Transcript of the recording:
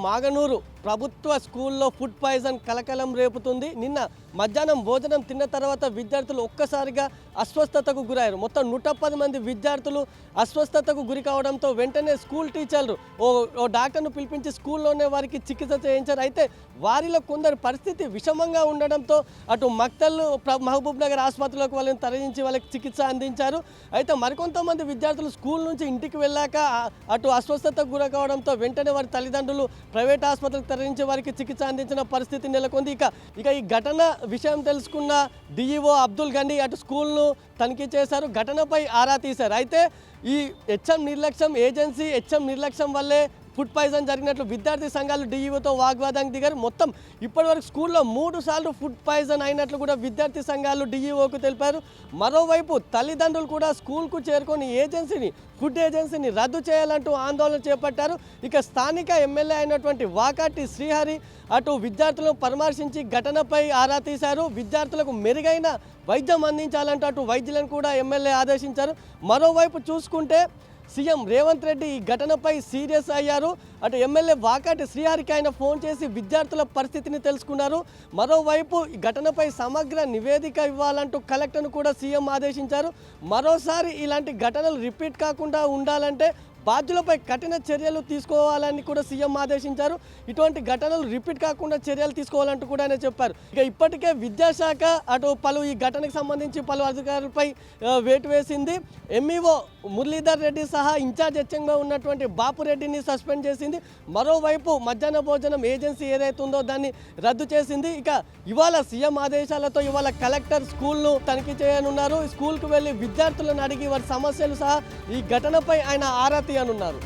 ಮಾಗನೂರು. ప్రభుత్వ స్కూల్లో food poison కలకలం రేపుతుంది. నిన్న మధ్యాహ్నం భోజనం తిన్న తర్వాత విద్యార్థులు ఒక్కసారిగా అస్వస్థతకు గురయ్యారు. మొత్తం నూట పది మంది విద్యార్థులు అస్వస్థతకు గురి కావడంతో వెంటనే స్కూల్ టీచర్లు ఓ ఓ డాక్టర్ను పిలిపించి స్కూల్లోనే వారికి చికిత్స చేయించారు. అయితే వారిలో కొందరు పరిస్థితి విషమంగా ఉండడంతో అటు మక్తల్ ప్ర- మహబూబ్ నగర్ ఆసుపత్రిలోకి వాళ్ళని తరలించి వాళ్ళకి చికిత్స అందించారు. అయితే మరికొంతమంది విద్యార్థులు స్కూల్ నుంచి ఇంటికి వెళ్ళాక అటు అస్వస్థతకు గురి కావడంతో వెంటనే వారి తల్లిదండ్రులు ప్రైవేట్ ఆసుపత్రికి తరలించి వారికి చికిత్స అందించిన పరిస్థితి నెలకొంది. ఇక ఇక ఈ ఘటన విషయం తెలుసుకున్న డిఈఓ అబ్దుల్ గండి అటు స్కూల్ను తనిఖీ చేశారు ఘటనపై ఆరా తీశారు. అయితే ఈ హెచ్ఎం నిర్లక్ష్యం ఏజెన్సీ హెచ్ఎం నిర్లక్ష్యం వల్లే ఫుడ్ పాయిజన్ జరిగినట్లు విద్యార్థి సంఘాలు డీఈఓతో వాగ్వాదానికి దిగారు. మొత్తం ఇప్పటివరకు స్కూల్లో మూడు సార్లు ఫుడ్ పాయిజన్ అయినట్లు కూడా విద్యార్థి సంఘాలు డీఈఓకు తెలిపారు. మరోవైపు తల్లిదండ్రులు కూడా స్కూల్కు చేరుకొని ఏజెన్సీని ఫుడ్ ఏజెన్సీని రద్దు చేయాలంటూ ఆందోళన చేపట్టారు. ఇక స్థానిక ఎమ్మెల్యే అయినటువంటి వాకాటి శ్రీహరి అటు విద్యార్థులను పరామర్శించి ఘటనపై ఆరా తీశారు. విద్యార్థులకు మెరుగైన వైద్యం అందించాలంటూ అటు వైద్యులను కూడా ఎమ్మెల్యే ఆదేశించారు. మరోవైపు చూసుకుంటే సీఎం రేవంత్ రెడ్డి ఈ ఘటనపై సీరియస్ అయ్యారు. అటు ఎమ్మెల్యే వాకాటి శ్రీహరికి ఆయన ఫోన్ చేసి విద్యార్థుల పరిస్థితిని తెలుసుకున్నారు. మరోవైపు ఈ ఘటనపై సమగ్ర నివేదిక ఇవ్వాలంటూ కలెక్టర్ను కూడా సీఎం ఆదేశించారు. మరోసారి ఇలాంటి ఘటనలు రిపీట్ కాకుండా ఉండాలంటే బాధ్యులపై కఠిన చర్యలు తీసుకోవాలని కూడా సీఎం ఆదేశించారు. ఇటువంటి ఘటనలు రిపీట్ కాకుండా చర్యలు తీసుకోవాలంటూ కూడా ఆయన చెప్పారు. ఇక ఇప్పటికే విద్యాశాఖ అటు పలు ఈ ఘటనకు సంబంధించి పలు అధికారులపై వేటు వేసింది. ఎంఈఓ మురళీధర్ రెడ్డి సహా ఇన్ఛార్జ్ హెచ్చంగా ఉన్నటువంటి బాపురెడ్డిని సస్పెండ్ చేసింది. మరోవైపు మధ్యాహ్న భోజనం ఏజెన్సీ ఏదైతే ఉందో దాన్ని రద్దు చేసింది. ఇక ఇవాళ సీఎం ఆదేశాలతో ఇవాళ కలెక్టర్ స్కూల్ను తనిఖీ చేయనున్నారు. స్కూల్కు వెళ్ళి విద్యార్థులను అడిగి వారి సమస్యలు సహా ఈ ఘటనపై ఆయన ఆరా తీయనున్నారు.